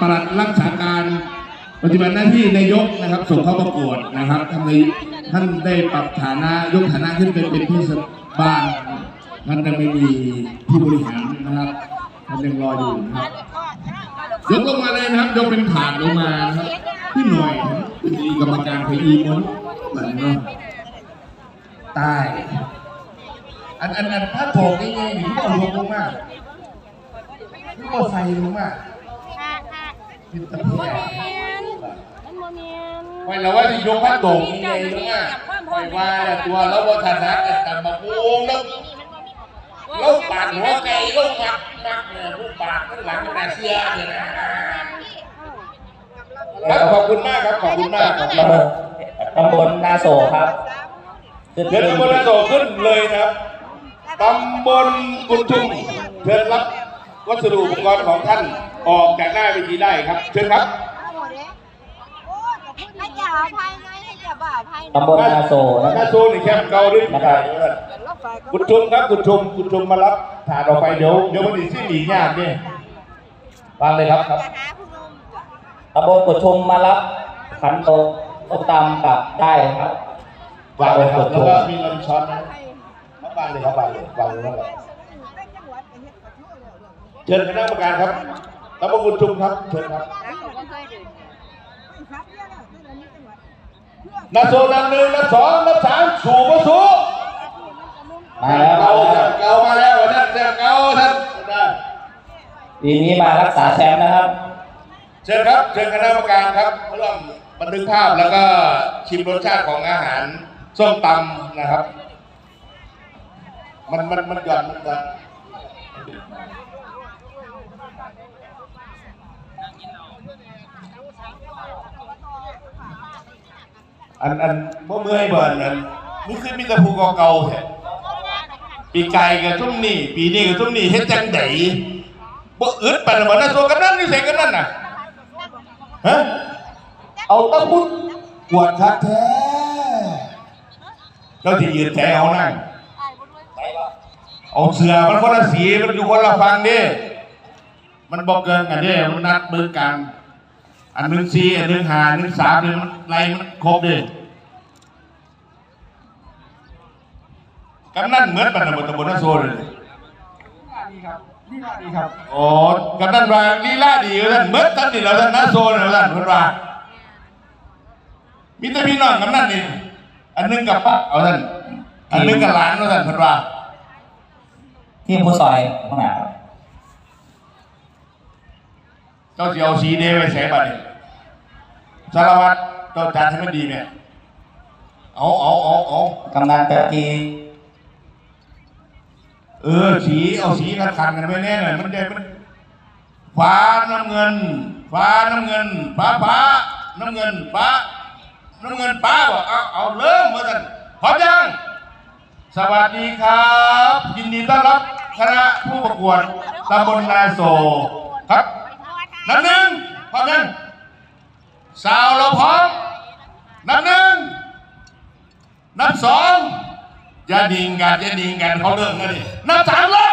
ปลัดรักษาการปฏิบัติหน้าที่นายกนะครับ ส่งเข้าประกวดนะครับท่านท่านได้ปรับฐานะยกฐานะขึ้นเป็นเป็นเทศบาลท่านยังไม่มีผู้บริหารนะครับท่านยังรออยู่นะครับยกลงมาเลยนะครับยกเป็นถาดลงมานะครับพี่หน่อยเป็นกรรมการพอีมนแบบนี้เนาะใต้อันอันอันถ้าโถกง่ายๆนี่พี่าลงมากพี่เอาใส่ลงมาก ค่ะพี่ตะโมเพียเมนมันโมเมนไว้แล้วว่าที่ยกผ้าโต่งยังไงรู้ไหมไว้ว่าแต่ตัวแล้วว่าฐานะแต่ตำมาโอ้งแล้วแล้วปาดหัวไก่แล้วมักมักเนี่ยผู้ปาดข้างหลังแต่เสียเนี่ยนะขอบคุณมากครับขอบคุณมากครับตำบลตำบลนาโศกครับเดี๋ยวตำบลนาโศกขึ้นเลยครับตำบลกุนชุมเชิญรับ วัสดุอุปกรณ์ของท่านออกจากหน้าเวทีได้ครับ เชิญครับให้อย่าอภัยไงให้อย่าบ่าอภัยตำบลนาโศกนะคหรัน้าบโซนในแคมป์เก่าด้วยนะครับคุณชมครับคุณชมคุณชมมารับถาดออกไปเดี๋ยวเดี๋ยววันนี้ที่หนีงานเนี่ยฟังเลยครับครับจะหาคุณลุงตำบลกุดชุมมารับขันโตต้มตำกับได้ครับวางเลยครับตำแล้วลก็กุดมีลำช้อนนะวางเลยครับวางเลยวางเลยนั่นแหละ เชิญคณะกรรมการครับตำบลคุณชุมครับเชิญครับนับโซนนับหนึ่งนับสองนับสามสู่มาสู่มาแล้วเก่ามาแล้วเก่ามาแล้วท่านเก่าท่านปีนี้มารักษาแชมป์นะครับ เชิญครับเชิญคณะกรรมการครับร่วมบันทึกภาพแล้วก็ชิมรสชาติของอาหารส้มตำนะครับ มันมันมันหย่อนมันหย่อน อันอันบ่เมื่อยเบิ่นอันนี่คือมีแต่ภูเก่าๆแท้ปีไก่กับทุ่มนี่ปีนี้กับทุ่มนี่เฮ็ดจังไดบ่อึดปานบ่น่าโซกันนั่นนี่ใส่กันนั่นน่ะฮะเอาตะพุดกวดคักแท้เจ้าที่ยืนแถวเอานั่งเอาเสือมันคนละสีมันอยู่คนละฟังด้มันบอกเกินกันด้มันนัดมือกัน อันหนึ่งสี่อันหนึ่งห้าอันหนึ่งสามเนี่ยมันไล่มันครบด้ กำนันเหมือนปันนบตำบลนาโซเลยโอ้กำนันว่าลีลาดีเลยท่านเหมือนท่านนี่แล้วท่านนาโซเลยท่านเพิ่นว่ามีแต่พี่น้องกำนันนี่อันหนึงกับป้าเอาท่านอันหนึงกับหลานเอาท่านเพิ่นว่าที่ผู้ซอยข้างหน้าครับเจ้าสิเอาสีเดไว้ใส่บัตรสารวัตรเจ้าจัดให้มันดีเนี่ยเอาเอาเอาเอากำนันตะกี้ เออ สีเอาสีขัดขันกันไปแน่หน่อยมันได้มันฟ้าน้ำเงิน ฟ้าน้ำเงินฟ้าฟ้าน้ำเงินฟ้าน้ำเงินฟ้าบอกเอาเอาเริ่มมากันพร้อมยังสวัสดีครับ ยินดีต้อนรับคณะผู้ประกวดตำบลนาโศกครับนับหนึ่งพร้อมยังสาวเราพร้อมนับหนึ่ง จะดิงกันจะดิงกันเขาเลิกกันดินับสามเลย